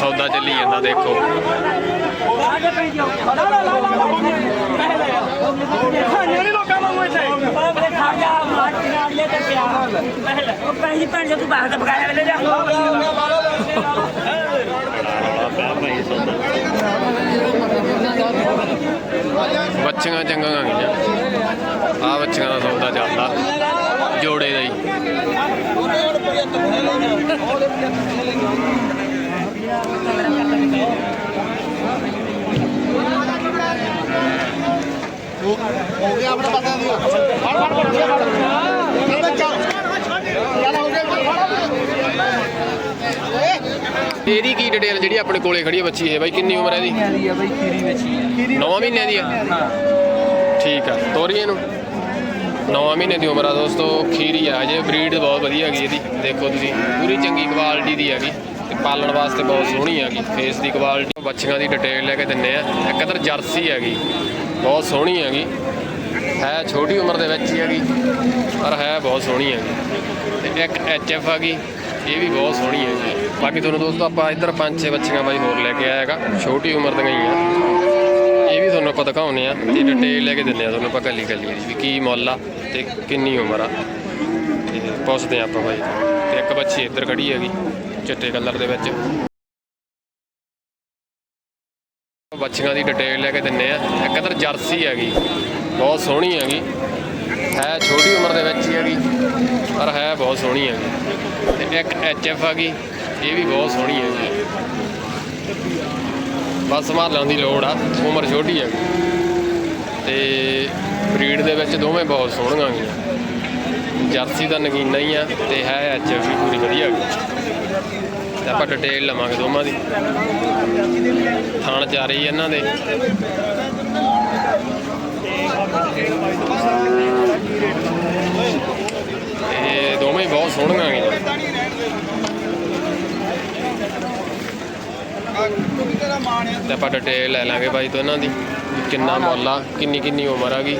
ਸੌਦਾ ਚੱਲੀ ਜਾਂਦਾ, ਦੇਖੋ। ਪਹਿਲੀ ਭੈਣ ਜੇ ਤੂੰ ਬਾਹਰ ਦਾ ਬਗਾਇਆ ਵੇਲੇ ਜਾ ਬੱਚੀਆਂ ਚੰਗਾ ਗਈਆਂ ਆ। ਬੱਚੀਆਂ ਦਾ ਸੌਦਾ ਚੱਲਦਾ, ਜੋੜੇ ਦਾ ਹੀ। ਹੋ ਗਿਆ ਆਪਣਾ ਪਤਾ ਦਿਓ ਫੜ ਫੜ ਫੜ ਫੜ ਕਹਿੰਦਾ ਚੱਲ ਹੋ ਗਿਆ ਇਹਦੀ ਕੀ ਡਿਟੇਲ ਜਿਹੜੀ ਆਪਣੇ ਕੋਲੇ ਖੜੀ ਹੈ ਬੱਚੀ ਇਹ? ਬਾਈ ਕਿੰਨੀ ਉਮਰ ਹੈ ਇਹਦੀ? ਦੀ ਆ ਬਈ ਖੀਰੀ ਵਿੱਚ 9 ਮਹੀਨਿਆਂ ਦੀ ਹੈ? ਠੀਕ ਆ। ਤੋਰੀ ਇਹਨੂੰ। 9 ਮਹੀਨੇ ਦੀ ਉਮਰ ਆ ਦੋਸਤੋ। ਖੀਰੀ ਆ। ਜੇ ਬਰੀਡ ਬਹੁਤ ਵਧੀਆ ਹੈਗੀ ਇਹਦੀ। ਦੇਖੋ ਤੁਸੀਂ। ਪੂਰੀ ਚੰਗੀ ਕੁਆਲਿਟੀ ਦੀ ਹੈਗੀ। ਪਾਲਣ ਵਾਸਤੇ ਬਹੁਤ ਸੋਹਣੀ ਹੈਗੀ। ਫੇਸ ਦੀ ਕੁਆਲਿਟੀ ਬੱਚੀਆਂ ਦੀ ਡਿਟੇਲ ਲੈ ਕੇ ਦਿੰਨੇ ਆ। ਇੱਕ ਇਧਰ ਜਰਸੀ ਹੈਗੀ। ਬਹੁਤ ਸੋਹਣੀ ਹੈਗੀ। ਹੈ ਛੋਟੀ ਉਮਰ ਦੇ ਵਿੱਚ ਹੀ ਹੈਗੀ, ਪਰ ਹੈ ਬਹੁਤ ਸੋਹਣੀ ਹੈਗੀ। ਤੇ ਇੱਕ ਐਚਐਫ ਹੈਗੀ, ਇਹ ਵੀ ਬਹੁਤ ਸੋਹਣੀ ਹੈਗੀ। ਬਾਕੀ ਤੁਹਾਨੂੰ ਦੋਸਤੋ, ਆਪਾਂ ਇੱਧਰ ਪੰਜ ਛੇ ਬੱਚੀਆਂ ਬਾਈ ਹੋਰ ਲੈ ਕੇ ਆਇਆ ਹੈਗਾ। ਛੋਟੀ ਉਮਰ ਦੀਆਂ ਹੀ ਆ। ਇਹ ਵੀ ਤੁਹਾਨੂੰ ਆਪਾਂ ਦਿਖਾਉਨੇ ਆ ਤੇ ਡਿਟੇਲ ਲੈ ਕੇ ਦਿੰਨੇ ਆ ਤੁਹਾਨੂੰ ਆਪਾਂ ਕੱਲੀ ਕੱਲੀ ਦੀ ਵੀ ਕੀ ਮੁੱਲ ਆ ਤੇ ਕਿੰਨੀ ਉਮਰ ਆ। ਤੇ ਪੁੱਛਦੇ ਆ ਆਪਾਂ ਬਾਈ। ਤੋਂ। ਤੇ ਇੱਕ ਬੱਚੀ ਇੱਧਰ ਖੜੀ ਹੈਗੀ। ਚਿੱਟੇ ਕਲਰ ਦੇ ਵਿੱਚ। ਬੱਚੀਆਂ ਦੀ ਡਿਟੇਲ ਲੈ ਕੇ ਦਿੰਨੇ ਆ। ਇੱਕ ਇਧਰ ਜਰਸੀ ਹੈਗੀ, ਬਹੁਤ ਸੋਹਣੀ ਹੈਗੀ। ਹੈ ਛੋਟੀ ਉਮਰ ਦੇ ਵਿੱਚ ਹੀ ਹੈਗੀ, ਪਰ ਹੈ ਬਹੁਤ ਸੋਹਣੀ ਹੈਗੀ। ਤੇ ਇੱਕ ਐਚਐਫ ਹੈਗੀ, ਇਹ ਵੀ ਬਹੁਤ ਸੋਹਣੀ ਹੈਗੀ। ਬਸ ਸੰਭਾਲਣ ਦੀ ਲੋੜ ਆ, ਉਮਰ ਛੋਟੀ ਹੈਗੀ। ਤੇ ਬਰੀਡ ਦੇ ਵਿੱਚ ਦੋਵੇਂ ਬਹੁਤ ਸੋਹਣੀਆਂ ਗਈਆਂ ਜਰਸੀ ਦਾ ਨਗੀਨਾ ਹੀ ਆ, ਤੇ ਹੈ ਐਚ ਵੀ ਪੂਰੀ ਵਧੀਆ ਹੈਗੀ। ਤੇ ਆਪਾਂ ਡਿਟੇਲ ਲਵਾਂਗੇ ਦੋਵਾਂ ਦੀ। ਥਾਣ ਜਾ ਰਹੀ ਇਹਨਾਂ ਦੇ। ਇਹ ਦੋਵੇਂ ਬਹੁਤ ਸੋਹਣੀਆਂ ਨੇ। ਤੇ ਆਪਾਂ ਡਿਟੇਲ ਲੈ ਲਾਂਗੇ ਬਾਈ ਤੋਂ ਇਹਨਾਂ ਦੀ ਕਿੰਨਾ ਮੁੱਲ ਆ ਕਿੰਨੀ ਕਿੰਨੀ ਉਮਰ ਆ ਗਈ।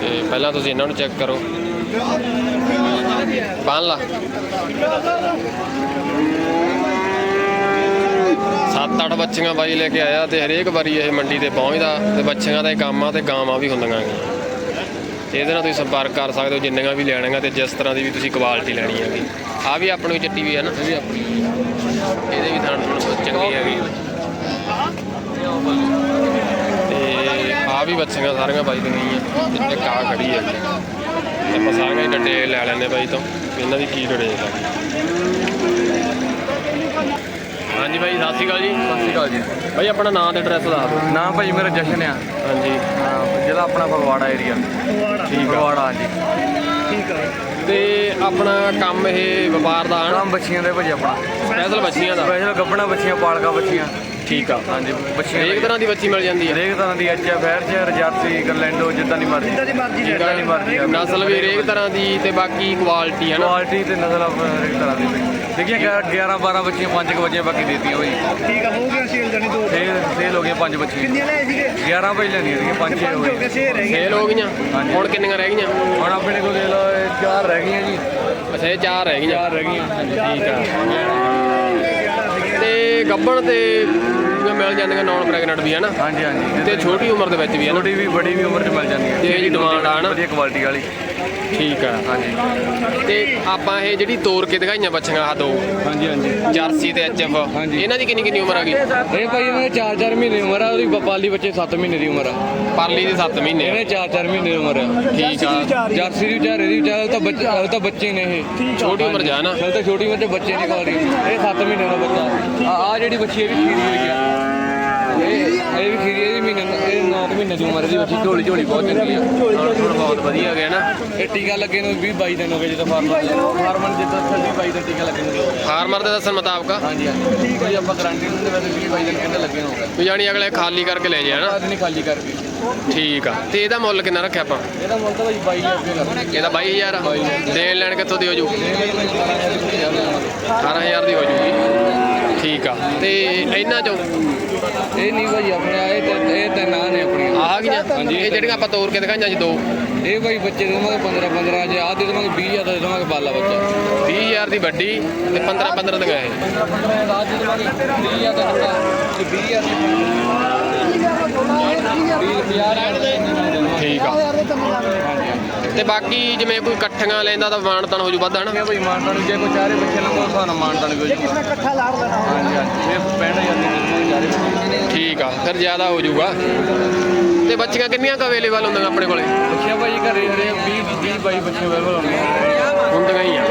ਤੇ ਪਹਿਲਾਂ ਤੁਸੀਂ ਇਹਨਾਂ ਨੂੰ ਚੈੱਕ ਕਰੋ। 搬了。7-8 ਬੱਚੀਆਂ ਬਾਈ ਲੈ ਕੇ ਆਇਆ ਤੇ ਹਰੇਕ ਵਾਰੀ ਇਹ ਮੰਡੀ ਤੇ ਪਹੁੰਚਦਾ ਤੇ ਬੱਚੀਆਂ ਦਾ ਇਹ ਕੰਮ ਆ ਤੇ ਗਾਵਾਂ ਵੀ ਹੁੰਦੀਆਂ ਗੀਆਂ। ਤੇ ਇਹਦੇ ਨਾਲ ਤੁਸੀਂ ਸੰਪਰਕ ਕਰ ਸਕਦੇ ਹੋ ਜਿੰਨੀਆਂ ਵੀ ਲੈਣੀਆਂ ਤੇ ਜਿਸ ਤਰ੍ਹਾਂ ਦੀ ਵੀ ਤੁਸੀਂ ਕੁਆਲਿਟੀ ਲੈਣੀ ਹੈਗੀ। ਆ ਵੀ ਆਪਣੀ ਚਿੱਟੀ ਵੀ ਹੈ ਨਾ? ਇਹ ਵੀ ਆਪਣੀ ਇਹਦੇ ਵੀ ਥਾਣ ਥੋੜ ਚੰਗੀ ਹੈਗੀ। ਤੇ ਆ ਵੀ ਬੱਚੀਆਂ ਸਾਰੀਆਂ ਬਾਈ ਦੀਆਂ ਗਈਆਂ ਇੱਕ ਆ ਖੜੀ ਹੈ। ਤੇ ਆਪਾਂ ਸਾਰੀਆਂ ਲੈ ਲੈਣੇ ਬਾਈ ਤੋਂ ਇਹਨਾਂ ਦੀ ਕੀ ਡਿਟੇਲ ਹੈ ਹਾਂਜੀ ਬਾਈ ਸਤਿ ਸ਼੍ਰੀ ਅਕਾਲ ਜੀ। ਸਤਿ ਸ਼੍ਰੀ ਅਕਾਲ ਜੀ। ਬਾਈ ਆਪਣਾ ਨਾਮ ਤੇ ਐਡਰੈਸ ਦੱਸ ਦਿਓ। ਨਾਮ ਭਾਈ ਮੇਰਾ ਜਸ਼ਨ ਆ। ਹਾਂਜੀ। ਹਾਂ, ਜ਼ਿਲ੍ਹਾ ਆਪਣਾ ਫਗਵਾੜਾ ਏਰੀਆ ਠੀਕ ਆ। ਫਗਵਾੜਾ ਹਾਂਜੀ। ਤੇ ਆਪਣਾ ਕੰਮ ਇਹ ਵਪਾਰ ਦਾ ਹੈ ਨਾ ਨਾਮ ਬੱਚੀਆਂ ਦੇ ਭਾਜੀ ਆਪਣਾ। ਸਪੈਸ਼ਲ ਬੱਚੀਆਂ ਦਾ। ਸਪੈਸ਼ਲ ਗੱਬਣਾ ਬੱਚੀਆਂ ਪਾਲਕਾ ਬੱਚੀਆਂ। ਠੀਕ ਆ। ਹਾਂਜੀ। ਬੱਚੀਆਂ ਹਰੇਕ ਤਰ੍ਹਾਂ ਦੀ ਬੱਚੀ ਮਿਲ ਜਾਂਦੀ ਹੈ ਹਰੇਕ ਤਰ੍ਹਾਂ ਦੀ ਐਚ ਐਫ ਐਰ ਜਰਸੀ ਗਰਲੈਂਡੋ ਜਿੱਦਾਂ ਦੀ ਮਰਜ਼ੀ। ਜਿੱਦਾਂ ਦੀ ਮਰਜ਼ੀ ਜਿੱਦਾਂ ਦੀ ਮਰਜ਼ੀ ਆ। ਨਸਲ ਵੀ ਹਰੇਕ ਤਰ੍ਹਾਂ ਦੀ ਤੇ ਬਾਕੀ ਕੁਆਲਿਟੀ ਹੈ ਨਾ। ਕੁਆਲਿਟੀ ਤੇ ਨਸਲ ਆਪ ਹਰੇਕ ਤਰ੍ਹਾਂ ਦੀ। ਦੇਖੀਆਂ 11 12 ਬੱਚੀਆਂ 5 ਕੁ ਬੱਚੀਆਂ ਬਾਕੀ ਦੇਤੀਆਂ ਹੋਈ ਠੀਕ ਆ ਹੋ ਗਿਆ ਸੇਲ ਜਾਨੀ ਦੋ। ਸੇਲ ਸੇਲ ਹੋ ਗਈਆਂ 5 ਬੱਚੀਆਂ। ਕਿੰਨੀਆਂ ਲੈ ਸੀਗੇ? 11 ਭਾਈ ਲੈਣੀਆਂ ਸੀਗੀਆਂ 5 ਛੇ ਹੋ ਪੰਜ ਹੋ ਗਈਆਂ ਗਏ ਸੇ ਰਹਿ ਗਏ ਸੇਲ ਹੋ ਗਈਆਂ। ਹਾਂਜੀ। ਹੁਣ ਕਿੰਨੀਆਂ ਰਹਿ ਗਈਆਂ? ਹੁਣ ਆਪਣੇ ਕੋਲ ਦੇ ਲਓ ਇਹ ਚਾਰ ਰਹਿ ਗਈਆਂ ਜੀ। ਅੱਛਾ ਇਹ ਚਾਰ ਰਹਿ ਗਈਆਂ। ਚਾਰ ਰਹਿ ਗਈਆਂ। ਠੀਕ ਆ। ਤੇ ਗੱਬਣ ਤੇ ਮਿਲ ਜਾਂਦੀਆਂ ਨਾਨ ਪ੍ਰੈਗਨੈਂਟ ਵੀ ਹੈ ਨਾ ਹਾਂਜੀ। ਹਾਂਜੀ ਤੇ ਛੋਟੀ ਉਮਰ ਦੇ ਵਿੱਚ ਵੀ ਹੈ ਨਾ ਛੋਟੀ ਵੀ ਬੜੀ ਵੀ ਉਮਰ 'ਚ ਮਿਲ ਜਾਂਦੀ ਹੈ ਤੇ ਇਹ ਜੀ ਡਿਮਾਂਡ ਆ ਨਾ ਵਧੀਆ ਕੁਆਲਿਟੀ ਵਾਲੀ। ਠੀਕ ਆ। ਹਾਂਜੀ ਤੇ ਆਪਾਂ ਇਹ ਜਿਹੜੀ ਤੋਰ ਕੇ ਦਿਖਾਈਆਂ ਬੱਚੀਆਂ ਆ ਦੋ ਹਾਂਜੀ ਹਾਂਜੀ। ਜਰਸੀ ਤੇ ਐਚਐਫ ਹਾਂਜੀ। ਇਹਨਾਂ ਦੀ ਕਿੰਨੀ ਕਿੰਨੀ ਉਮਰ ਆ ਗਈ? ਇਹ ਭਾਈ ਇਹਨਾਂ ਦੇ 4-4 ਮਹੀਨੇ ਦੀ ਉਮਰ ਆ ਉਹਦੀ ਪਾਲੀ ਬੱਚੇ 7 ਮਹੀਨੇ ਦੀ ਉਮਰ ਆ। ਪਰਲੀ ਦੀ 7 ਮਹੀਨੇ ਇਹਨੇ 4-4 ਮਹੀਨੇ ਦੀ ਉਮਰ ਆ। ਠੀਕ ਆ। ਜਰਸੀ ਦੀ ਵਿਚਾਰ ਇਹਦੀ ਵਿਚਾਰ ਤਾਂ ਬੱਚੇ ਉਹ ਤਾਂ ਬੱਚੇ ਨੇ ਇਹ। ਛੋਟੀ ਉਮਰ ਜਾ ਨਾ ਚਲ ਤਾਂ ਛੋਟੀ ਉਮਰ 'ਚ ਬੱਚੇ ਦੀ ਕੁਆਲਿਟੀ ਇਹ 7 ਮਹੀਨੇ ਦਾ ਬੱਚਾ। ਆ ਆ ਜਿਹੜੀ ਬੱਚੀ ਇਹ ਵੀ ਖੀਰੀ ਹੋਈ ਆ। ਇਹ ਵੀ ਖੀਰੀ ਇਹਦੀ ਮਹੀਨੇ ਇਹ 9 ਮਹੀਨੇ ਦੀ ਉਮਰ ਦੀ ਬੱਚੀ ਝੋਲੀ ਝੋਲੀ ਬਹੁਤ ਚੰਗੀ ਆ। ਹੁਣ ਬਹੁਤ ਵਧੀਆ ਗਿਆ ਨਾ। ਇਹ ਟੀਕਾ ਲੱਗੇ ਨੂੰ 20 22 ਦਿਨ ਹੋ ਗਏ ਜਦੋਂ ਫਾਰਮਰ ਫਾਰਮਰ ਜਿੱਦਾਂ 20 22 ਦਿਨ ਟੀਕਾ ਲੱਗੇ ਨੂੰ ਫਾਰਮਰ ਦੇ ਦੱਸਣ ਮੁਤਾਬਕ ਹਾਂਜੀ ਹਾਂਜੀ। ਠੀਕ ਹੈ ਜੀ ਆਪਾਂ ਗਾਰੰਟੀ ਦਿੰਦੇ ਵੈਸੇ 20 22 ਦਿਨ ਕਹਿੰਦੇ ਲੱਗੇ ਹੋਊਗਾ। ਵੀ ਜਾਣੀ ਅਗਲੇ ਖਾਲੀ ਕਰਕੇ ਲੈ ਜਾਣਾ ਬਾਅਦ ਨਹੀਂ ਖਾਲੀ ਕਰਕੇ। ਠੀਕ ਆ। ਤੇ ਇਹਦਾ ਮੁੱਲ ਕਿੰਨਾ ਰੱਖਿਆ ਆਪਾਂ? ਇਹਦਾ ਮੁੱਲ ਤਾਂ ਭਾਈ 22000 ਰੁਪਏ ਇਹਦਾ 22000 ਆ। ਦੇਣ ਲੈਣ ਕਿੱਥੋਂ ਦੀ ਹੋ ਜੂ? 18000 ਦੀ ਹੋ ਜੂਗੀ। ਠੀਕ ਆ। ਤੇ ਇਹਨਾਂ ਚੋਂ ਇਹ ਨਹੀਂ ਭਾਈ ਆਪਣੇ ਆਏ ਤੇ ਇਹ ਤਾਂ ਨਾਂ ਨੇ ਆਪਣੀਆਂ। ਆਹ ਗਈਆਂ? ਹਾਂਜੀ, ਇਹ ਜਿਹੜੀਆਂ ਆਪਾਂ ਤੋੜ ਕੇ ਦਿਖਾਈਆਂ ਸੀ ਦੋ। ਇਹ ਭਾਈ ਬੱਚੇ ਦੇ ਦੇਵਾਂਗੇ 15 15 ਜੇ ਆਹ ਦੇ ਦੇਵਾਂਗੇ 20 ਹਜ਼ਾਰ ਦਾ ਦੇ ਦੇਵਾਂਗੇ ਬਾਲਾ ਬੱਚਾ। 20000 ਦੀ ਵੱਡੀ ਤੇ 15 15 ਦੀਆਂ ਇਹ 15 15 ਦਾ ਦੇ ਦੇਵਾਂਗੇ 20 ਹਜ਼ਾਰ ਦਾ ਬੱਚਾ। ਤੇ 20 ਹਜ਼ਾਰ ਦੀ 20 ਹਜ਼ਾਰ ਦੇ ਠੀਕ ਆ। ਤੇ ਬਾਕੀ ਜਿਵੇਂ ਕੋਈ ਇਕੱਠੀਆਂ ਲੈਂਦਾ ਤਾਂ ਮਾਨਤਨ ਹੋ ਜੂ ਵੱਧ ਹਨਾ ਭਾਈ ਮਾਨਤਾ ਨੂੰ ਜੇ ਕੋਈ ਚਾਰੇ ਬੱਚੇ ਲੱਗੋ ਸਾਨੂੰ ਮਾਨਤਾ ਨੂੰ ਕੋਈ ਇਕੱਠਾ ਲਾੜ ਦੇਣਾ ਹਾਂਜੀ ਹਾਂਜੀ ਇਹ 65000 ਦੇ ਦੇਵਾਂਗੇ ਚਾਰੇ ਬੱਚੇ ਠੀਕ ਆ ਫਿਰ ਜ਼ਿਆਦਾ ਹੋ ਜਾਊਗਾ ਤੇ ਬੱਚੀਆਂ ਕਿੰਨੀਆਂ ਕੁ ਅਵੇਲੇਬਲ ਹੁੰਦੀਆਂ ਆਪਣੇ ਕੋਲੇ? ਬੱਚਿਆਂ ਭਾਈ ਘਰੇ ਹਰੇ 20 20 22 ਬੱਚੇ ਅਵੇਲੇਬਲ ਹੋਣਗੇ ਹੁੰਦੀਆਂ ਹੀ ਆ।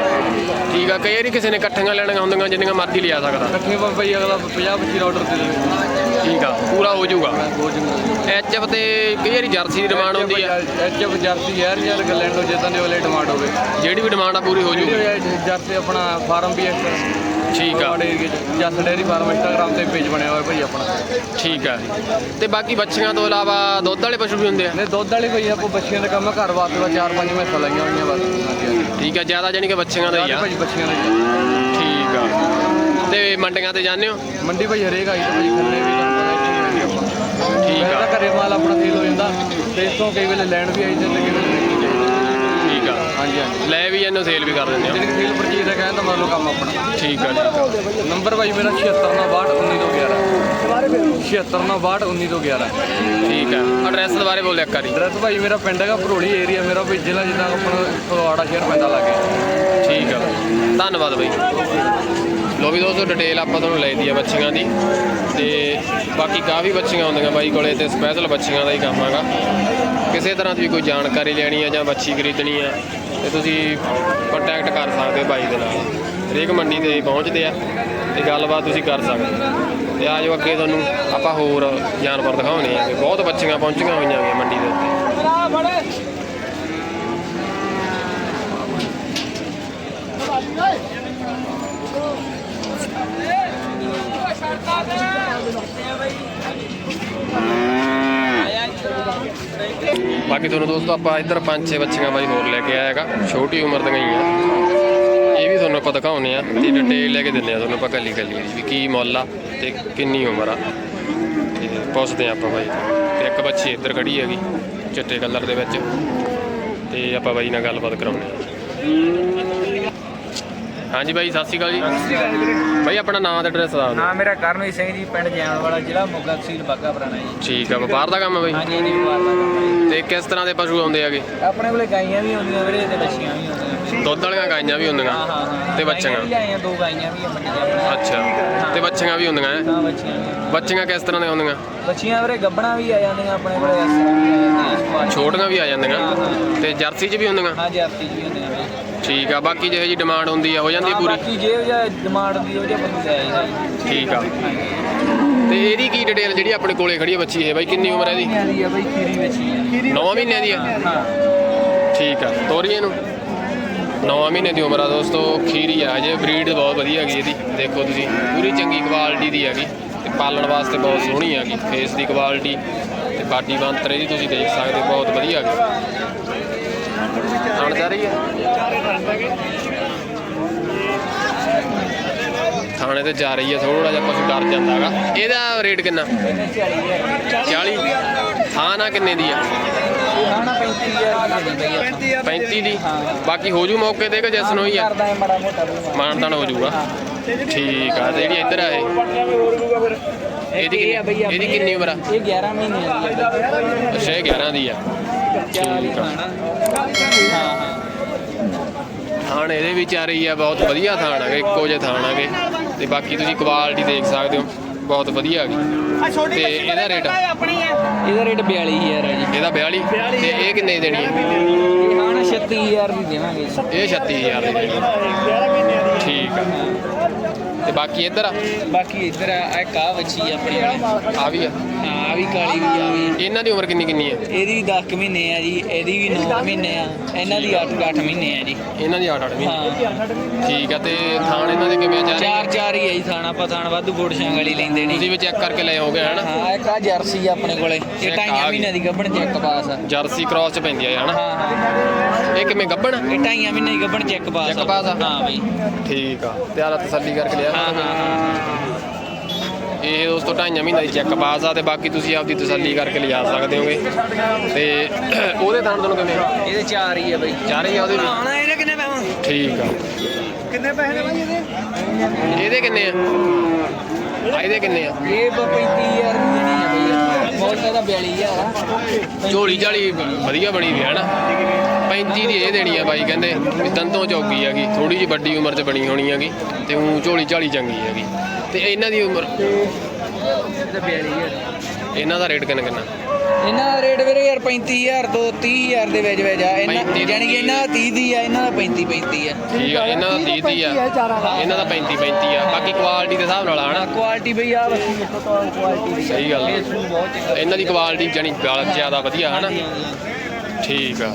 ਠੀਕ ਆ ਕਈ ਵਾਰੀ ਕਿਸੇ ਨੇ ਇਕੱਠੀਆਂ ਲੈਣੀਆਂ ਹੁੰਦੀਆਂ ਜਿੰਨੀਆਂ ਮਰਜ਼ੀ ਲਿਆ ਸਕਦਾ। ਇਕੱਠੇ ਭਾਈ ਅਗਲਾ 50 25 ਆਰਡਰ ਦੇ ਦੇਵੇ। ਠੀਕ ਆ ਪੂਰਾ ਹੋ ਜਾਊਗਾ। ਹੋ ਐਚਐਫ ਤੇ ਕਈ ਵਾਰੀ ਜਰਸੀ ਦੀ ਡਿਮਾਂਡ ਹੁੰਦੀ ਆ। ਐਚਐਫ ਜਰਸੀ ਯਾਰ ਯਾਰ ਗਲੈਂਡੋ ਜਿੱਦਾਂ ਦੇ ਵਾਲੇ ਡਿਮਾਂਡ ਹੋਵੇ। ਜਿਹੜੀ ਵੀ ਡਿਮਾਂਡ ਆ ਪੂਰੀ ਹੋ ਜੂਗੀ ਜਰਸੀ ਆਪਣਾ ਫਾਰਮ ਵੀ ਹੈ ਠੀਕ ਆ। ਜਸ ਡੇਰੀ ਫਾਰਮ ਇੰਸਟਾਗ੍ਰਾਮ ਤੇ ਪੇਜ ਬਣਿਆ ਹੋਇਆ ਭਾਈ ਆਪਣਾ। ਠੀਕ ਆ। ਤੇ ਬਾਕੀ ਬੱਚੀਆਂ ਤੋਂ ਇਲਾਵਾ ਦੁੱਧ ਵਾਲੇ ਪਸ਼ੂ ਵੀ ਹੁੰਦੇ ਆ? ਨੇ ਦੁੱਧ ਵਾਲੀ ਭਾਈ ਆਪਾਂ ਬੱਚਿਆਂ ਦਾ ਕੰਮ ਘਰ ਵਾਸਤੇ ਵਾ ਚਾਰ ਪੰਜ ਮੈਸਾਂ ਲਾਈਆਂ ਹੋਈਆਂ ਬਸ। ਠੀਕ ਆ ਜ਼ਿਆਦਾ ਜਾਨੀ ਕਿ ਬੱਚੀਆਂ ਦਾ ਹੀ ਆ। ਭਾਈ ਬੱਚਿਆਂ ਦਾ। ਠੀਕ ਆ। ਤੇ ਮੰਡੀਆਂ ਤੇ ਜਾਂਦੇ ਹੋ? ਮੰਡੀ ਭਾਈ ਹਰੇਕ ਆਈ ਤੇ ਭਾਈ ਖੰਨੇ ਵੀ ਤੁਹਾਨੂੰ ਪਤਾ ਇੱਥੇ ਹੀ ਮਿਲਦੀ ਆਪਾਂ ਠੀਕ ਆ। ਤਾਂ ਘਰੇ ਮਾਲ ਆਪਣਾ ਸੇਲ ਹੋ ਜਾਂਦਾ ਤੇ ਇਸੋਂ ਕਈ ਵੇਲੇ ਲੈਣ ਵੀ ਆਈ ਜਾਂਦੇ ਕਈ ਵੇਲੇ ਨਹੀਂ ਵੀ ਆਈ ਠੀਕ ਆ। ਹਾਂਜੀ ਹਾਂਜੀ। ਲੈ ਵੀ ਇਹਨੂੰ ਸੇਲ ਵੀ ਕਰ ਦਿੰਦੇ ਆ। ਜਿਹੜੀ ਸੇਲ ਪਰਚੇਜ਼ ਦਾ ਕਹਿੰਦਾ ਮਤਲਬ ਕੰਮ ਆਪਣਾ। ਠੀਕ ਆ ਠੀਕ ਆ। ਨੰਬਰ ਭਾਈ ਮੇਰਾ 769219 769219 ਤੋਂ 11 ਠੀਕ ਆ। ਐਡਰੈਸ ਦੁਬਾਰੇ ਬੋਲ ਇੱਕ ਵਾਰੀ। ਐਡਰੈਸ ਭਾਈ ਮੇਰਾ ਪਿੰਡ ਹੈਗਾ ਭਰੋੜੀ ਏਰੀਆ ਮੇਰਾ ਵੀ ਜ਼ਿਲ੍ਹਾ ਜਿੱਦਾਂ ਆਪਣਾ ਫਗਵਾੜਾ ਸ਼ਹਿਰ ਪੈਂਦਾ ਲੱਗੇ। ਠੀਕ ਆ। ਧੰਨਵਾਦ ਬਾਈ। ਲੋ ਵੀ ਦੋਸਤੋ ਡਿਟੇਲ ਆਪਾਂ ਤੁਹਾਨੂੰ ਲੈ ਦੀ ਆ ਬੱਚੀਆਂ ਦੀ। ਤੇ ਬਾਕੀ ਕਾਫੀ ਬੱਚੀਆਂ ਹੁੰਦੀਆਂ ਬਾਈ ਕੋਲੇ ਤੇ ਸਪੈਸ਼ਲ ਬੱਚੀਆਂ ਦਾ ਹੀ ਕੰਮ ਹੈਗਾ। ਕਿਸੇ ਤਰ੍ਹਾਂ ਦੀ ਕੋਈ ਜਾਣਕਾਰੀ ਲੈਣੀ ਆ ਜਾਂ ਬੱਚੀ ਖਰੀਦਣੀ ਆ, ਤੇ ਤੁਸੀਂ ਕੰਟੈਕਟ ਕਰ ਸਕਦੇ ਬਾਈ ਦੇ ਨਾਲ। ਹਰੇਕ ਮੰਡੀ ਤੇ ਪਹੁੰਚਦੇ ਆ ਤੇ ਗੱਲਬਾਤ ਤੁਸੀਂ ਕਰ ਸਕਦੇ ਹੋ। ਤੇ ਆਜੋ ਅੱਗੇ ਤੁਹਾਨੂੰ ਆਪਾਂ ਹੋਰ ਜਾਨਵਰ ਦਿਖਾਉਣੇ ਆ। ਬਹੁਤ ਬੱਚੀਆਂ ਪਹੁੰਚੀਆਂ ਹੋਈਆਂ ਨੇ ਮੰਡੀ ਦੇ ਉੱਤੇ। ਬਾਕੀ ਤੁਹਾਨੂੰ ਦੋਸਤੋ ਆਪਾਂ ਇੱਧਰ ਪੰਜ ਛੇ ਬੱਚੀਆਂ ਬਾਈ ਹੋਰ ਲੈ ਕੇ ਆਇਆ ਹੈਗਾ। ਛੋਟੀ ਉਮਰ ਦੀਆਂ ਹੀ ਆ। ਇਹ ਵੀ ਤੁਹਾਨੂੰ ਆਪਾਂ ਦਿਖਾਉਨੇ ਆ ਤੇ ਡਿਟੇਲ ਲੈ ਕੇ ਦਿੰਨੇ ਆ ਤੁਹਾਨੂੰ ਆਪਾਂ ਕੱਲੀ ਕੱਲੀ ਵੀ ਕੀ ਮੁੱਲ ਆ ਤੇ ਕਿੰਨੀ ਉਮਰ ਆ। ਤੇ ਪੁੱਛਦੇ ਆ ਆਪਾਂ ਬਾਈ। ਤੋਂ। ਤੇ ਇੱਕ ਬੱਚੀ ਇੱਧਰ ਖੜੀ ਹੈਗੀ, ਚਿੱਟੇ ਕਲਰ ਦੇ ਵਿੱਚ। ਤੇ ਆਪਾਂ ਬਾਈ ਨਾਲ ਗੱਲਬਾਤ ਕਰਾਉਣੇ ਆ। ਹਾਂਜੀ ਬਾਈ ਸਤਿ ਸ਼੍ਰੀ ਅਕਾਲ ਜੀ। ਬਾਈ ਆਪਣਾ ਨਾਮ ਤੇ ਐਡਰੈਸ ਦੱਸ ਦਿਓ। ਹਾਂ ਮੇਰਾ ਕਰਨਵੀਰ ਸਿੰਘ ਜੀ ਪਿੰਡ ਜੈਣ ਵਾਲਾ ਜ਼ਿਲ੍ਹਾ ਮੋਗਾ ਤਹਿਸੀਲ ਬਾਗਾ ਪੁਰਾਣਾ ਜੀ। ਠੀਕ ਆ ਵਪਾਰ ਦਾ ਕੰਮ ਆ ਬਾਈ? ਹਾਂਜੀ ਜੀ ਵਪਾਰ ਦਾ ਕੰਮ ਹੈ ਜੀ। ਤੇ ਕਿਸ ਤਰ੍ਹਾਂ ਦੇ ਪਸ਼ੂ ਆਉਂਦੇ ਹੈਗੇ? ਆਪਣੇ ਕੋਲੇ ਗਾਈਆਂ ਵੀ ਹੁੰਦੀਆਂ ਵੀਰੇ ਤੇ ਬੱਚੀਆਂ ਵੀ ਹੁੰਦੀਆਂ ਦੁੱਧ ਵਾਲੀਆਂ ਗਾਈਆਂ ਵੀ ਹੁੰਦੀਆਂ? ਹਾਂ ਹਾਂ ਹਾਂ। ਤੇ ਗਾਈਆਂ ਬੱਚੀਆਂ ਵੀ ਆਈਆਂ ਦੋ ਗਾਈਆਂ ਵੀ ਆ ਮੰਡੀ ਦੇ ਆਪਣੇ। ਅੱਛਾ। ਤੇ ਬੱਚੀਆਂ ਵੀ ਹੁੰਦੀਆਂ ਐ ਹਾਂ ਬੱਚੀਆਂ ਵੀ ਬੱਚੀਆਂ ਕਿਸ ਤਰ੍ਹਾਂ ਦੀਆਂ ਹੁੰਦੀਆਂ? ਬੱਚੀਆਂ ਵੀਰੇ ਗੱਬਣਾ ਵੀ ਆ ਜਾਂਦੀਆਂ ਆਪਣੇ ਕੋਲੇ। ਇਸ ਤਰ੍ਹਾਂ ਵੀ ਆ ਜਾਂਦੀਆਂ ਸਪਾਟ ਛੋਟੀਆਂ ਵੀ ਆ ਜਾਂਦੀਆਂ? ਹਾਂ, ਹਾਂ। ਤੇ ਜਰਸੀ 'ਚ ਵੀ ਹੁੰਦੀਆਂ? ਹਾਂ ਜਾਤੀ ਵੀ ਹੁੰਦੀਆਂ। ਵੀਰੇ ਠੀਕ ਆ ਬਾਕੀ ਜਿਹੇ ਜੀ ਡਿਮਾਂਡ ਹੁੰਦੀ ਆ ਹੋ ਜਾਂਦੀ ਹਾਂ, ਪੂਰੀ? ਬਾਕੀ ਜੇ ਜਾਂ ਡਿਮਾਂਡ ਦੀ ਉਹ ਜਿਹਾ ਬੰਦੂ ਲੈ ਜੀ। ਠੀਕ ਆ। ਤੇ ਇਹਦੀ ਕੀ ਡਿਟੇਲ ਜਿਹੜੀ ਆਪਣੇ ਕੋਲੇ ਖੜੀ ਆ ਬੱਚੀ ਇਹ ਬਾਈ ਕਿੰਨੀ ਉਮਰ ਹੈ ਇਹਦੀ? ਦੀ ਆ ਬਈ ਖੀਰੀ ਬੱਚੀ ਆ। 9 ਮਹੀਨਿਆਂ ਦੀ ਆ? ਹਾਂ। ਠੀਕ ਆ ਤੋਰੀਏ ਨੂੰ 9 ਮਹੀਨੇ ਦੀ ਉਮਰ ਆ ਦੋਸਤੋ ਖੀਰੀ ਆ ਜੇ ਬਰੀਡ ਬਹੁਤ ਵਧੀਆ ਹੈਗੀ ਇਹਦੀ ਦੇਖੋ ਤੁਸੀਂ। ਪੂਰੀ ਚੰਗੀ ਕੁਆਲਿਟੀ ਦੀ ਹੈਗੀ ਤੇ ਪਾਲਣ ਵਾਸਤੇ ਬਹੁਤ ਸੋਹਣੀ ਹੈਗੀ ਫੇਸ ਦੀ ਕੁਆਲਿਟੀ ਤੇ ਬਾਡੀ ਬੰਤਰ ਇਹਦੀ ਤੁਸੀਂ ਦੇਖ ਸਕਦੇ ਹੋ, ਬਹੁਤ ਵਧੀਆ ਹੈਗੀ। ਆਉਣ ਜਾ ਰਹੀ ਹੈ। ਥਾਣੇ ਤੇ ਜਾ ਰਹੀ ਹੈ ਥੋੜਾ ਜਿਹਾ ਕੁਝ ਡਰ ਜਾਂਦਾ ਹੈਗਾ। ਇਹਦਾ ਰੇਟ ਕਿੰਨਾ? 40 ਥਾਂ ਨਾ ਕਿੰਨੇ ਦੀ ਆ 35 ਦੀ। ਬਾਕੀ ਹੋ ਜੂ ਮੌਕੇ ਤੇ ਕਿ ਜਿਸ ਨੂੰ ਹੀ ਆ ਕਰਦਾ ਹੈ? ਮਾੜਾ ਹੋ ਜੂਗਾ। ਠੀਕ ਆ ਤੇ ਜਿਹੜੀ ਇੱਧਰ ਆ ਇਹ। ਇਹਦੀ ਕਿੰਨੀ ਉਮਰ ਆ? ਇਹ 11 ਮਹੀਨੇ ਦੀ ਅੱਛਾ, ਇਹ 11 ਦੀ ਆ। ਖਾਣਾ ਹਾਂ ਹਾਂ ਥਾਣ ਇਹਦੇ ਵਿੱਚ ਆ ਰਹੀ ਆ ਬਹੁਤ ਵਧੀਆ ਥਾਣ ਹੈਗੇ ਇੱਕੋ ਜਿਹੇ ਥਾਣ ਹੈਗੇ ਤੇ ਬਾਕੀ ਤੁਸੀਂ ਕੁਆਲਿਟੀ ਦੇਖ ਸਕਦੇ ਹੋ ਬਹੁਤ ਵਧੀਆ ਹੈਗੀ ਤੇ ਇਹਦਾ ਰੇਟ ਇਹਦਾ ਰੇਟ 42000 ਹੈ ਜੀ। ਇਹਦਾ 42 ਤੇ ਇਹ ਕਿੰਨੇ ਦੀ ਦੇਣੀ ਹੈ? ਇਹ ਖਾਣਾ 36000 ਦੀ ਦੇਵਾਂਗੇ। ਇਹ 36000 ਦੀ ਦੇਣੀ ਠੀਕ ਆ। ਤੇ ਬਾਕੀ ਇੱਧਰ ਆ? ਬਾਕੀ ਇੱਧਰ ਆ ਇਹ ਕਾ ਆ ਆਪਣੀ ਵਾਲੇ। ਆ ਵੀ ਆ। ਹਾਂ ਆ ਵੀ ਕਾਲੀ ਵੀ ਆ ਵੀ। ਇਹਨਾਂ ਦੀ ਉਮਰ ਕਿੰਨੀ ਕਿੰਨੀ ਹੈ? ਇਹਦੀ ਵੀ 10 ਕੁ ਮਹੀਨੇ ਆ ਜੀ ਇਹਦੀ ਵੀ 9 ਮਹੀਨੇ ਆ ਇਹਨਾਂ ਦੀ 8 8 ਮਹੀਨੇ ਆ ਜੀ। ਇਹਨਾਂ ਦੀ 8 8 ਮਹੀਨੇ। ਹਾਂ। ਠੀਕ ਆ ਤੇ ਥਾਣ ਇਹਨਾਂ ਦੇ ਕਿਵੇਂ ਜਾ ਚਾਰ ਚਾਰ ਹੀ ਆ ਜੀ ਥਾਣਾ ਪਤਾਣ ਵਾਧੂ ਗੋੜ ਛਾਂਗ ਵਾਲੀ ਲੈਂਦੇ ਤੁਸੀਂ ਨਹੀਂ ਵੀ ਚੈੱਕ ਕਰਕੇ ਲੈ ਆਓਗੇ ਹਨਾ ਹਾਂ ਇੱਕ ਆ ਜਰਸੀ ਆ ਆਪਣੇ ਕੋਲੇ ਇਹ ਢਾਈਆਂ ਗਈ। ਮਹੀਨਿਆਂ ਦੀ ਗੱਭਣ ਚੈੱਕ ਪਾਸ ਆ। ਜਰਸੀ ਕ੍ਰਾਸ ਚ ਪੈਂਦੀ ਆ ਹਨਾ ਹਾਂ ਹਾਂ ਇਹ ਕਿਵੇਂ ਗੱਬਣ ਇਹ ਢਾਈਆਂ ਮਹੀਨੇ ਦੀ ਗੱਭਣ ਚੈੱਕ ਪਾਸ Check pass ਆ? ਹਾਂ ਬਈ। ਠੀਕ ਆ ਤੇ ਆਲਾ ਤਸੱਲੀ ਕਰਕੇ ਲਿਆ। ਹਾਂ ਹਾਂ ਹਾਂ। ਇਹ ਦੋਸਤੋ ਢਾਈਆਂ ਮਹੀਨਾ ਦੀ ਚੈੱਕ ਪਾਸ ਆ ਤੇ ਬਾਕੀ ਤੁਸੀਂ ਆਪਦੀ ਤਸੱਲੀ ਕਰਕੇ ਲਿਜਾ ਸਕਦੇ ਹੋਗੇ। ਤੇ ਉਹਦੇ ਥਣ ਤੁਹਾਨੂੰ ਕਿਵੇਂ ਇਹਦੇ ਚਾਰ ਹੀ ਆ ਬਈ। ਚਾਰੇ ਹੀ ਆ ਉਹਦੇ ਵੀ? ਆਣਾ ਇਹਨੇ ਕਿੰਨੇ ਪੈਵਾਂ ਠੀਕ ਆ। ਕਿੰਨੇ ਪੈਸੇ ਨੇ ਭਾਈ ਇਹਦੇ? ਇਹਦੇ ਕਿੰਨੇ ਆ? ਇਹਦੇ ਕਿੰਨੇ ਆ? ਇਹ 35000 ਦੀ ਦੇਣੀ ਆ ਬਈ ਬਹੁਤ ਜ਼ਿਆਦਾ 42000 ਆ। ਝੋਲੀ ਝਾਲੀ ਵਧੀਆ ਬਣੀ ਵੀ ਹੈ ਨਾ। 35 ਦੀ ਇਹ ਦੇਣੀ ਆ ਬਾਈ ਕਹਿੰਦੇ ਵੀ ਦੰਦੋਂ ਚੌਕੀ ਹੈਗੀ ਥੋੜੀ ਜਿਹੀ ਵੱਡੀ ਉਮਰ 'ਚ ਬਣੀ ਹੋਣੀ ਹੈਗੀ ਤੇ ਉਹ ਝੋਲੀ ਝਾਲੀ ਚੰਗੀ ਹੈਗੀ। ਤੇ ਇਹਨਾਂ ਦੀ ਉਮਰ? ਤੇ 42000 ਇਹਨਾਂ ਦਾ ਰੇਟ ਕਿੰਨਾ ਕਿੰਨਾ? ਇਹਨਾਂ ਦਾ ਰੇਟ ਵੀਰੇ ਯਾਰ 35000 ਤੋਂ 30000 ਦੇ ਵਿੱਚ ਵਿੱਚ ਆ। ਇਹਨਾਂ 35 ਯਾਨੀ ਕਿ ਇਹਨਾਂ ਦਾ 30 ਦੀ ਆ ਇਹਨਾਂ ਦਾ 35 35 ਆ। ਠੀਕ ਆ ਇਹਨਾਂ ਦਾ 30 ਦੀ ਆ। ਇਹਨਾਂ ਦਾ 35 35 ਆ। ਬਾਕੀ ਕੁਆਲਿਟੀ ਦੇ ਹਿਸਾਬ ਨਾਲ ਆ ਹਨਾ? ਕੁਆਲਿਟੀ ਬਈ ਆ ਬੱਚੀ ਦੇਖੋ ਤਾਂ ਕੁਆਲਿਟੀ ਦੀ ਸਹੀ ਗੱਲ ਆ। ਇਹ ਸੂਟ ਬਹੁਤ ਚੰਗਾ ਇਹਨਾਂ ਦੀ ਕੁਆਲਿਟੀ ਜਾਨੀ ਜ਼ਿਆਦਾ ਵਧੀਆ ਹਨਾ? ਠੀਕ ਆ।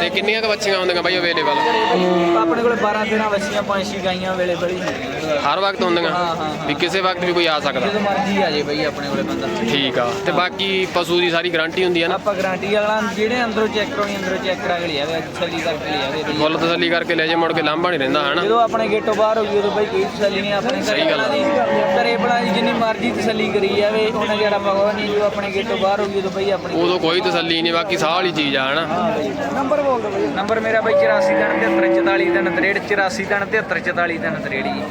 ਤੇ ਕਿੰਨੀਆਂ ਕੁ ਬੱਚੀਆਂ ਹੁੰਦੀਆਂ ਬਾਈ ਅਵੇਲੇਬਲ ਆਪਣੇ ਕੋਲ 12 13 ਬੱਚੀਆਂ ਪੰਜ ਛੇ ਗਾਈਆਂ ਵੇਲੇ ਬੜੀ ਹੁੰਦੀਆਂ। ਹਰ ਵਕਤ ਹੁੰਦੀਆਂ। ਵੀ ਕਿਸੇ ਵਕਤ ਵੀ ਕੋਈ ਆ ਸਕਦਾ। ਜਦੋਂ ਮਰਜ਼ੀ ਆ ਜੇ ਬਈ ਆਪਣੇ ਕੋਲੇ ਬੰਦਾ। ਠੀਕ ਆ। ਤੇ ਬਾਕੀ ਪਸ਼ੂ ਦੀ ਸਾਰੀ ਗਾਰੰਟੀ ਹੁੰਦੀ ਹੈ ਨਾ? ਆਪਾਂ ਗਾਰੰਟੀ ਵਾਲਾ ਜਿਹੜੇ ਅੰਦਰੋਂ ਚੈੱਕ ਕਰਾਉਣੀ ਅੰਦਰੋਂ ਚੈੱਕ ਕਰਾ ਕੇ ਲਿਆਵੇ ਤਸੱਲੀ ਕਰਕੇ ਲਿਆਵੇ। ਬਈ ਮੁੱਲ ਤਸੱਲੀ ਕਰਕੇ ਲੈ ਜੇ ਮੁੜ ਕੇ ਲਾਂਭਾ ਨਹੀਂ ਰਹਿੰਦਾ ਹਨਾ? ਜਦੋਂ ਆਪਣੇ ਗੇਟੋਂ ਬਾਹਰ ਹੋ ਗਈ ਉਦੋਂ ਬਈ ਕੋਈ ਤਸੱਲੀ ਨਹੀਂ ਆਪਣੇ ਸਹੀ ਗੱਲ ਘਰੇ ਬਣਾ ਦੀ ਜਿੰਨੀ ਮਰਜ਼ੀ ਤਸੱਲੀ ਕਰੀ ਜਾਵੇ ਉਹਨਾਂ ਜਿਹੜਾ ਪਗਵਾ ਨਹੀਂ ਜੋ ਆਪਣੇ ਗੇਟੋਂ ਬਾਹਰ ਹੋ ਗਈ ਉਦੋਂ ਬਈ ਆਪਣੀ ਉਦੋਂ ਕੋਈ ਤਸੱਲੀ ਨਹੀਂ ਬਾਕੀ ਸਾਹ ਵਾਲੀ ਚੀਜ਼ ਆ ਹਨਾ? ਨੰਬਰ ਬੋਲ ਦੋ ਬਈ। ਨੰਬਰ ਮੇਰਾ ਬਈ 84 ਦਿਨ 73 44 ਦਿਨ 63 84 ਦਿਨ 73 44 ਦਿਨ 63 ਜੀ।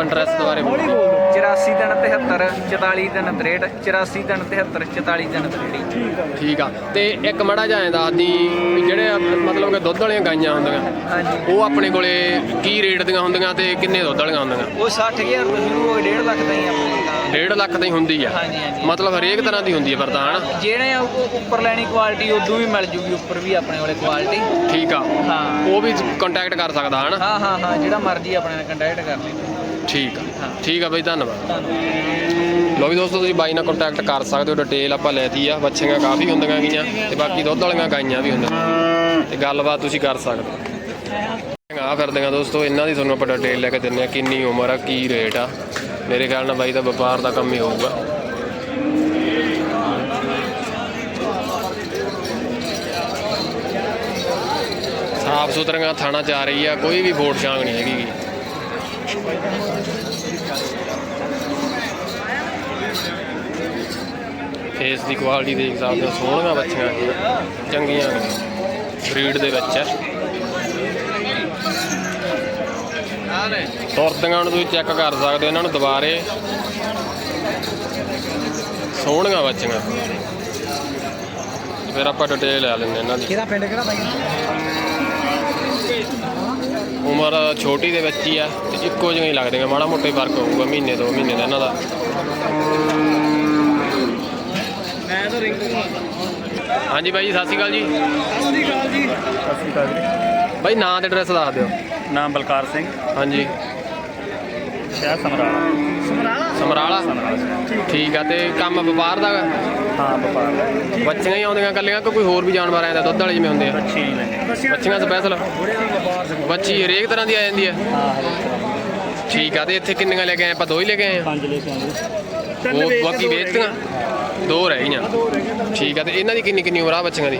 ਐਡਰੈਸ ਦੁਬਾਰੇ ਬੋਲੋ। 84 ਦਿਨ 73 44 ਦਿਨ 63 84 ਦਿਨ 73 44 ਦਿਨ 63 ਠੀਕ ਆ। ਤੇ ਇੱਕ ਮੜਾ ਜਾਂ ਦੱਸਦੀ ਵੀ ਜਿਹੜੇ ਮਤਲਬ ਕਿ ਦੁੱਧ ਵਾਲੀਆਂ ਗਾਈਆਂ ਹੁੰਦੀਆਂ ਹਾਂਜੀ। ਉਹ ਆਪਣੇ ਕੋਲੇ ਕੀ ਰੇਟ ਦੀਆਂ ਹੁੰਦੀਆਂ ਤੇ ਕਿੰਨੇ ਦੁੱਧ ਵਾਲੀਆਂ ਹੁੰਦੀਆਂ? ਉਹ 60000 ਤੋਂ ਸ਼ੁਰੂ ਹੋ ਕੇ 1.5 ਲੱਖ ਤਾਈਂ ਆਪਣੇ 1.5 ਲੱਖ ਦੀ ਹੁੰਦੀ ਆ। ਹਾਂਜੀ ਹਾਂਜੀ। ਮਤਲਬ ਹਰੇਕ ਤਰ੍ਹਾਂ ਦੀ ਹੁੰਦੀ ਹੈ ਪਰ ਤਾਂ ਹਨਾ? ਜਿਹੜੇ ਆ ਉਹ ਉੱਪਰ ਲੈਣੀ ਕੁਆਲਿਟੀ ਉਦੋਂ ਵੀ ਮਿਲ ਜੂਗੀ ਉੱਪਰ ਵੀ ਆਪਣੇ ਕੋਲੇ ਕੁਆਲਿਟੀ ਠੀਕ ਆ। ਹਾਂ। ਉਹ ਵੀ ਕੰਟੈਕਟ ਕਰ ਸਕਦਾ ਹਨਾ? ਹਾਂ ਹਾਂ ਹਾਂ ਜਿਹੜਾ ਮਰਜ਼ੀ ਆਪਣੇ ਨਾਲ ਕੰਟੈਕਟ ਕਰ ਲੈ ਠੀਕ ਆ। ਠੀਕ ਆ ਬਾਈ, ਧੰਨਵਾਦ। ਧੰਨਵਾਦ ਲੋ ਵੀ ਦੋਸਤੋ, ਤੁਸੀਂ ਬਾਈ ਨਾਲ ਕੰਟੈਕਟ ਕਰ ਸਕਦੇ ਹੋ ਡਿਟੇਲ ਆਪਾਂ ਲੈਤੀ ਆ। ਬੱਚੀਆਂ ਕਾਫੀ ਹੁੰਦੀਆਂ ਗਈਆਂ ਤੇ ਬਾਕੀ ਦੁੱਧ ਵਾਲੀਆਂ ਗਾਈਆਂ ਵੀ ਹੁੰਦੀਆਂ। ਤੇ ਗੱਲਬਾਤ ਤੁਸੀਂ ਕਰ ਸਕਦੇ ਆ ਫਿਰਦੀਆਂ ਦੋਸਤੋ, ਇਹਨਾਂ ਦੀ ਤੁਹਾਨੂੰ ਆਪਾਂ ਡਿਟੇਲ ਲੈ ਕੇ ਦਿੰਨੇ ਆ ਕਿੰਨੀ ਉਮਰ ਆ, ਕੀ ਰੇਟ ਆ। ਮੇਰੇ ਖਿਆਲ ਨਾਲ ਬਾਈ ਦਾ ਵਪਾਰ ਦਾ ਕੰਮ ਹੀ ਹੋਊਗਾ। ਸਾਫ਼ ਸੁਥਰੀਆਂ ਥਾਣਾ ਜਾ ਰਹੀ ਆ, ਕੋਈ ਵੀ ਫੋਟ ਛਾਂਗ ਨਹੀਂ ਹੈਗੀ। ਫੇਸ ਦੀ ਕੁਆਲਿਟੀ ਦੇਖ ਸਕਦੇ ਹੋ ਸੋਹਣੀਆਂ ਬੱਚੀਆਂ ਚੰਗੀਆਂ ਬਰੀਡ ਦੇ ਵਿੱਚ ਹੈ। ਤੁਰਦੀਆਂ ਨੂੰ ਤੁਸੀਂ ਚੈੱਕ ਕਰ ਸਕਦੇ ਹੋ ਇਹਨਾਂ ਨੂੰ ਦੁਬਾਰੇ। ਸੋਹਣੀਆਂ ਬੱਚੀਆਂ। ਫਿਰ ਆਪਾਂ ਡਿਟੇਲ ਲੈ ਲੈਂਦੇ ਇਹਨਾਂ ਦੀ। ਕਿਹੜਾ ਪਿੰਡ ਕਿਹੜਾ ਬਾਈ? ਉਮਰ ਛੋਟੀ ਦੇ ਵਿੱਚ ਹੀ ਆ ਤੇ ਇੱਕੋ ਜਿਹੀਆਂ ਹੀ ਲੱਗਦੀਆਂ। ਮਾੜਾ ਮੋਟਾ ਹੀ ਫ਼ਰਕ ਹੋਊਗਾ ਮਹੀਨੇ ਦੋ ਮਹੀਨੇ ਦਾ ਇਹਨਾਂ ਦਾ। ਰਿੰਗ ਹਾਂਜੀ ਬਾਈ ਜੀ ਸਤਿ ਸ਼੍ਰੀ ਅਕਾਲ ਜੀ। ਸਤਿ ਸ੍ਰੀ ਅਕਾਲ ਜੀ ਸਤਿ ਸ੍ਰੀ ਅਕਾਲ ਜੀ ਬਾਈ ਨਾਂ ਤੇ ਐਡਰੈਸ ਦੱਸ ਦਿਓ। ਨਾਮ ਬਲਕਾਰ ਸਿੰਘ। ਹਾਂਜੀ। ਸ਼ਹਿਰ ਸਮਰਾਲਾ। ਸਮਰਾਲਾ? ਸਮਰਾਲਾ? ਠੀਕ ਆ ਤੇ ਕੰਮ ਵਪਾਰ ਦਾ? ਹਾਂ ਵਪਾਰ ਬੱਚੀਆਂ ਹੀ ਆਉਂਦੀਆਂ ਕੱਲੀਆਂ ਕਿ ਕੋਈ ਹੋਰ ਵੀ ਜਾਨਵਰ ਆਇਆ ਦੁੱਧ ਵਾਲੇ ਜਿਵੇਂ ਹੁੰਦੇ ਆ? ਬੱਚੀਆਂ ਸਪੈਸ਼ਲ ਬੱਚੀ ਹਰੇਕ ਤਰ੍ਹਾਂ ਦੀ ਆ ਜਾਂਦੀ ਹੈ ਠੀਕ ਆ ਤੇ ਇੱਥੇ ਕਿੰਨੀਆਂ ਲੈ ਕੇ ਆਏ? ਆਪਾਂ ਦੋ ਹੀ ਲੈ ਕੇ ਆਏ ਆ? ਪੰਜ ਲੈ ਕੇ ਉਹ ਬਾਕੀ ਵੇਚਤੀਆਂ। ਦੋ ਰਹਿ ਗਈਆਂ। ਠੀਕ ਆ ਤੇ ਇਹਨਾਂ ਦੀ ਕਿੰਨੀ ਕਿੰਨੀ ਉਮਰ ਆ ਬੱਚੀਆਂ ਦੀ?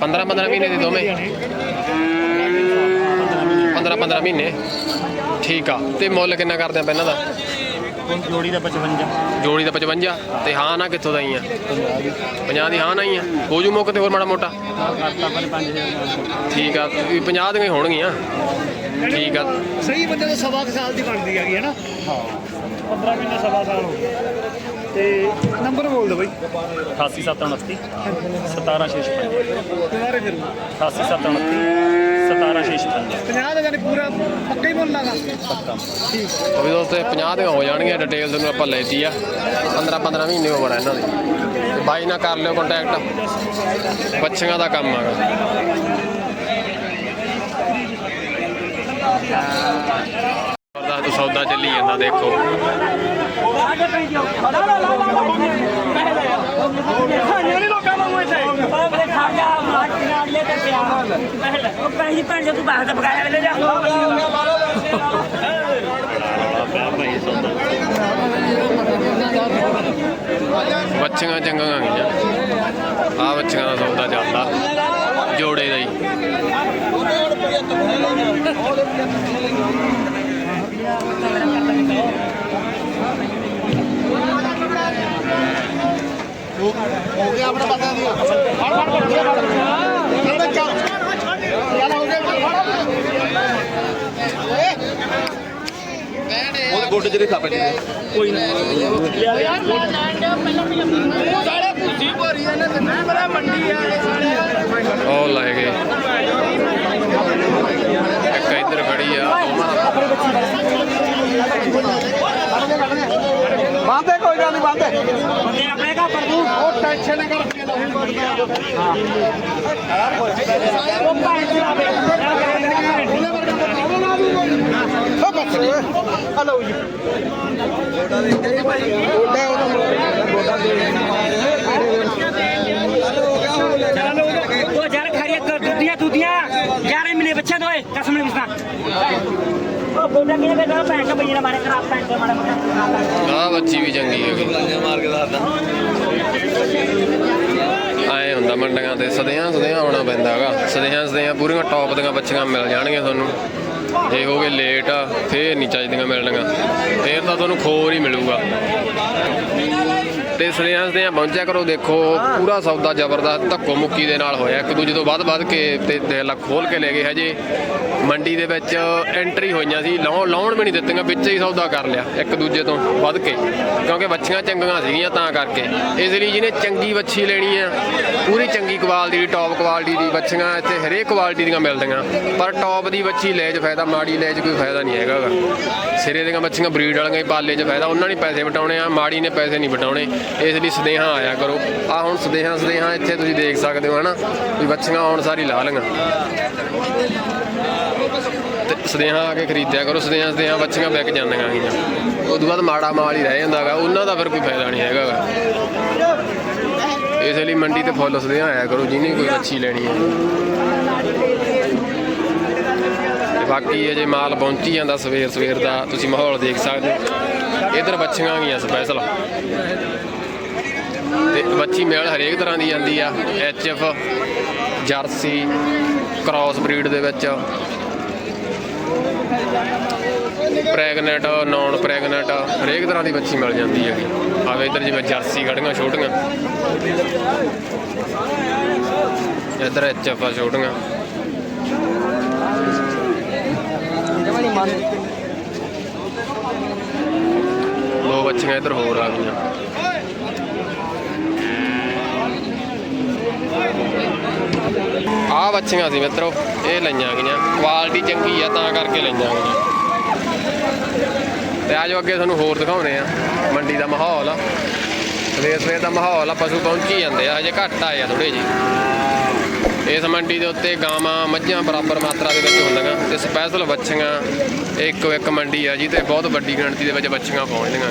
15 15 ਮਹੀਨੇ ਦੀ ਦੋਵੇਂ। 15 15 ਮਹੀਨੇ। ਠੀਕ ਆ ਤੇ ਮੁੱਲ ਕਿੰਨਾ ਕਰਦੇ ਆਪਾਂ ਇਹਨਾਂ ਦਾ? ਜੋੜੀ ਦਾ 55 ਜੋੜੀ ਦਾ 55 ਤੇ ਹਾਂ ਨਾ ਕਿੱਥੋਂ ਦਾ ਹੀ ਆ 50 ਦੀ ਹਾਂ ਨਾ ਹੀ ਆ ਹੋ ਜੂ ਮੁੱਕ ਤੇ ਹੋਰ ਮਾੜਾ ਮੋਟਾ? ਕਰਤਾ ਪਰ 5000 ਠੀਕ ਆ ਵੀ 50 ਦੀਆਂ ਹੀ ਹੋਣਗੀਆਂ। ਠੀਕ ਆ। ਸਹੀ ਬੰਦੇ ਤੋਂ ਸਵਾ ਸਾਲ ਦੀ ਬਣਦੀ ਹੈਗੀ ਹੈ ਨਾ। ਹਾਂ। 15 ਮਹੀਨੇ ਸਵਾ ਸਾਲ ਹੋ ਗਏ। ਤੇ ਨੰਬਰ ਬੋਲ ਦਿਓ ਬਾਈ। 8729 17655 ਦੁਬਾਰੇ ਫਿਰ 8729 17655 50 ਦਾ ਜਾਨੀ ਪੂਰਾ ਪੱਕਾ ਹੀ ਮੁੱਲ ਲਾਗਾ। ਪੱਕਾ। ਉਹ ਵੀ ਦੋਸਤੋ 50 ਦੀਆਂ ਹੋ ਜਾਣਗੀਆਂ ਡਿਟੇਲ ਤੁਹਾਨੂੰ ਆਪਾਂ ਲੈਤੀ ਆ। 15 15 ਮਹੀਨੇ ਉਮਰ ਆ ਇਹਨਾਂ ਦੀ। ਤੇ ਬਾਈ ਨਾਲ ਕਰ ਲਿਓ ਕੰਟੈਕਟ ਬੱਚੀਆਂ ਦਾ ਕੰਮ ਆਗਾ ਦਾ ਤੂੰ ਸੌਦਾ ਚੱਲੀ ਜਾਂਦਾ, ਦੇਖੋ। ਖਾਣੇ ਨਹੀਂ ਲੋਕਾਂ ਭੈਣ ਜੋ ਤੂੰ ਬਾਹਰ ਦਾ ਬਗਾਇਆ ਲੈ ਜਾ ਬੱਚੀਆਂ ਚੰਗੀਆਂ ਗਈਆਂ ਆ ਬੱਚੀਆਂ ਦਾ ਸੌਦਾ ਚੱਲਦਾ, ਜੋੜੇ ਦਾ ਹੀ। ਹੋ ਗਿਆ ਆਪਣਾ ਪਤਾ ਨਹੀਂ ਫੜ ਫੜ ਫੜ ਗਿਆ ਫੜ ਇਹਦਾ ਚੱਲ ਯਾਰ ਹੋ ਗਿਆ ਫੜ ਉਹਦੇ ਗੋਡੇ ਜਿਹੜੇ ਖਾ ਪੈਣੇ ਕੋਈ ਨਾ। ਯਾਰ ਲੈਂਡ ਪਹਿਲਾਂ ਵੀ ਆਪਣੀ ਸਾਰੇ ਭੂਜੀ ਭਰੀ ਇਹਨਾਂ ਦੇ ਨਾ ਮੇਰਾ ਮੰਡੀ ਆ ਇਹ ਸਾਰੇ ਉਹ ਲਾਏ ਗਏ। ਬੰਦੇ ਕੋਈ ਗੱਲ ਨਹੀਂ, ਬਾਂਦੇ ਬੰਦੇ ਆਪਣੇ ਘਰ ਪਰ ਉਹ ਟੈਨਸ਼ਨ ਨਾ ਕਰ ਉਹ ਭੈਣ ਚੋਦ ਆਵੇ ਉਹ ਬੱਚੇ ਹਲੋ ਜੀ। ਗੋਡਾ ਉਹ ਯਾਰ ਖਰੀਏ ਦੁੱਧੀਆਂ ਦੁੱਧੀਆਂ ਯਾਰ ਇਹ ਮਨੇ ਬੱਚੇ ਦੋਏ ਕਸਮ ਨਹੀਂ ਬਿਸਨਾ ਉਹ ਬੋਲਦਾ ਕਿਹਨੇ ਬੇਟਾ ਭੈਣ ਚੋਦ ਬਈਏ ਮਾਰੇ ਖਰਾਬ ਭੈਣ ਮਾਰੇ ਮਾਰੇ ਬੱਚੀ ਵੀ ਚੰਗੀ ਹੈਗੀ। ਮਾਰ ਕੇ ਦੱਸਦਾ ਆਏ ਹੁੰਦਾ ਮੰਡੀਆਂ ਤੇ, ਸਦਿਆਂ ਸਦਿਆਂ ਆਉਣਾ ਪੈਂਦਾ ਹੈਗਾ। ਸਦਿਆਂ ਸਦਿਆਂ ਪੂਰੀਆਂ ਟੌਪ ਦੀਆਂ ਬੱਚੀਆਂ ਮਿਲ ਜਾਣਗੀਆਂ ਤੁਹਾਨੂੰ। ਜੇ ਹੋਗੇ ਲੇਟ ਫੇਰ ਨਹੀਂ ਚਾਹੀਦੀਆਂ ਮਿਲਣੀਆਂ। ਫੇਰ ਤਾਂ ਤੁਹਾਨੂੰ ਖੋਰ ਹੀ ਮਿਲੂਗਾ। ਤੇ ਸਦਿਆਂ ਸਦਿਆਂ ਪਹੁੰਚਿਆ ਕਰੋ, ਦੇਖੋ, ਪੂਰਾ ਸੌਦਾ ਜ਼ਬਰਦਸਤ ਧੱਕੋ ਮੁੱਕੀ ਦੇ ਨਾਲ ਹੋਇਆ। ਇੱਕ ਦੂਜੇ ਤੋਂ ਵੱਧ ਵੱਧ ਕੇ ਤੇ ਦੇ ਲੱਖ ਖੋਲ ਕੇ ਲੈ ਗਏ ਹਜੇ। ਮੰਡੀ ਦੇ ਵਿੱਚ ਐਂਟਰੀ ਹੋਈਆਂ ਸੀ, ਲਾਉਣ ਲਾਉਣ ਵੀ ਨਹੀਂ ਦਿੱਤੀਆਂ, ਵਿੱਚ ਹੀ ਸੌਦਾ ਕਰ ਲਿਆ, ਇੱਕ ਦੂਜੇ ਤੋਂ ਵੱਧ ਕੇ, ਕਿਉਂਕਿ ਵੱਛੀਆਂ ਚੰਗੀਆਂ ਸੀਗੀਆਂ ਤਾਂ ਕਰਕੇ। ਇਸ ਲਈ ਜਿਹਨੇ ਚੰਗੀ ਬੱਚੀ ਲੈਣੀ ਆ, ਪੂਰੀ ਚੰਗੀ ਕੁਆਲਿਟੀ ਦੀ ਟੌਪ ਕੁਆਲਿਟੀ ਦੀ ਬੱਚੀਆਂ ਇੱਥੇ ਹਰੇਕ ਕੁਆਲਿਟੀ ਦੀਆਂ ਮਿਲਦੀਆਂ। ਪਰ ਟੌਪ ਦੀ ਵੱਛੀ ਲੈ 'ਚ ਫਾਇਦਾ, ਮਾੜੀ ਲੈ 'ਚ ਕੋਈ ਫਾਇਦਾ ਨਹੀਂ ਹੈਗਾ ਗਾ। ਸਿਰੇ ਦੀਆਂ ਬੱਚੀਆਂ ਬਰੀਡ ਵਾਲੀਆਂ ਹੀ ਪਾਲੇ 'ਚ ਫਾਇਦਾ, ਉਹਨਾਂ ਨੇ ਪੈਸੇ ਵਟਾਉਣੇ ਆ, ਮਾੜੀ ਨੇ ਪੈਸੇ ਨਹੀਂ ਵਟਾਉਣੇ। ਇਸ ਲਈ ਸਦੇਹਾ ਆਇਆ ਕਰੋ। ਆ ਹੁਣ ਸਦੇਹਾ ਸਦੇਹਾ ਇੱਥੇ ਤੁਸੀਂ ਦੇਖ ਸਕਦੇ ਹੋ, ਹਨਾ? ਵੀ ਬੱਚੀਆਂ ਆਉਣ ਸਾਰੀ ਲਾ ਲਈਆਂ। ਸਦੇਹਾ ਆ ਕੇ ਖਰੀਦਿਆ ਕਰੋ, ਸਦੇਹਾ ਸਦੇਹਾ ਬੱਚੀਆਂ ਵਿਕ ਜਾਂਦੀਆਂ ਗੀਆਂ। ਉਦੋਂ ਬਾਅਦ ਮਾੜਾ ਮਾਲ ਹੀ ਰਹਿ ਜਾਂਦਾ ਗਾ, ਉਹਨਾਂ ਦਾ ਫਿਰ ਕੋਈ ਫਾਇਦਾ ਨਹੀਂ ਹੈਗਾ ਗਾ। ਇਸ ਲਈ ਮੰਡੀ ਤੇ ਫੁੱਲ ਸਦੇਹਾ ਆਇਆ ਕਰੋ, ਜਿਹਨੇ ਕੋਈ ਬੱਚੀ ਲੈਣੀ ਹੈ। ਬਾਕੀ ਅਜੇ ਮਾਲ ਪਹੁੰਚੀ ਜਾਂਦਾ ਸਵੇਰ ਸਵੇਰ ਦਾ, ਤੁਸੀਂ ਮਾਹੌਲ ਦੇਖ ਸਕਦੇ ਹੋ। ਇਧਰ ਬੱਚੀਆਂ ਗਈਆਂ ਸਪੈਸ਼ਲ ਤੇ ਬੱਚੀ ਮੇਲ ਹਰੇਕ ਤਰ੍ਹਾਂ ਦੀ ਜਾਂਦੀ ਆ, H F, jersey cross breed ਦੇ ਵਿੱਚ। ਪ੍ਰੈਗਨੈਂਟ ਨੌਨ ਪ੍ਰੈਗਨੈਂਟ ਹਰੇਕ ਤਰ੍ਹਾਂ ਦੀ ਬੱਚੀ ਮਿਲ ਜਾਂਦੀ ਹੈਗੀ ਆਵੇ ਇੱਧਰ ਜਿਵੇਂ ਜਰਸੀ ਖੜੀਆਂ ਛੋਟੀਆਂ। ਇੱਧਰ ਐਚ ਐਫ ਆ ਛੋਟੀਆਂ। ਦੋ ਬੱਚੀਆਂ ਇੱਧਰ ਹੋਰ ਆ ਗਈਆਂ। ਆ ਬੱਚੀਆਂ ਸੀ ਮਿੱਤਰੋ, ਇਹ ਲਈਆਂ ਗਈਆਂ। ਕੁਆਲਿਟੀ ਚੰਗੀ ਆ, ਤਾਂ ਕਰਕੇ ਲਈਆਂ ਗਈਆਂ। ਤੇ ਆਜੋ ਅੱਗੇ ਤੁਹਾਨੂੰ ਹੋਰ ਦਿਖਾਉਨੇ ਆ। ਮੰਡੀ ਦਾ ਮਾਹੌਲ ਆ। ਸਵੇਰ ਸਵੇਰ ਦਾ ਮਾਹੌਲ ਆ, ਪਸ਼ੂ ਪਹੁੰਚੀ ਜਾਂਦੇ ਆ, ਹਜੇ ਘੱਟ ਆਏ ਆ ਥੋੜੇ ਜੀ ਇਸ ਮੰਡੀ ਦੇ ਉੱਤੇ ਗਾਵਾਂ, ਮੱਝਾਂ ਬਰਾਬਰ ਮਾਤਰਾ ਦੇ ਵਿੱਚ ਹੁੰਦੀਆਂ ਤੇ ਸਪੈਸ਼ਲ ਬੱਚੀਆਂ ਇੱਕੋ ਇੱਕ ਮੰਡੀ ਆ ਜੀ ਤੇ ਬਹੁਤ ਵੱਡੀ ਗਿਣਤੀ ਦੇ ਵਿੱਚ ਬੱਚੀਆਂ ਪਹੁੰਚਦੀਆਂ।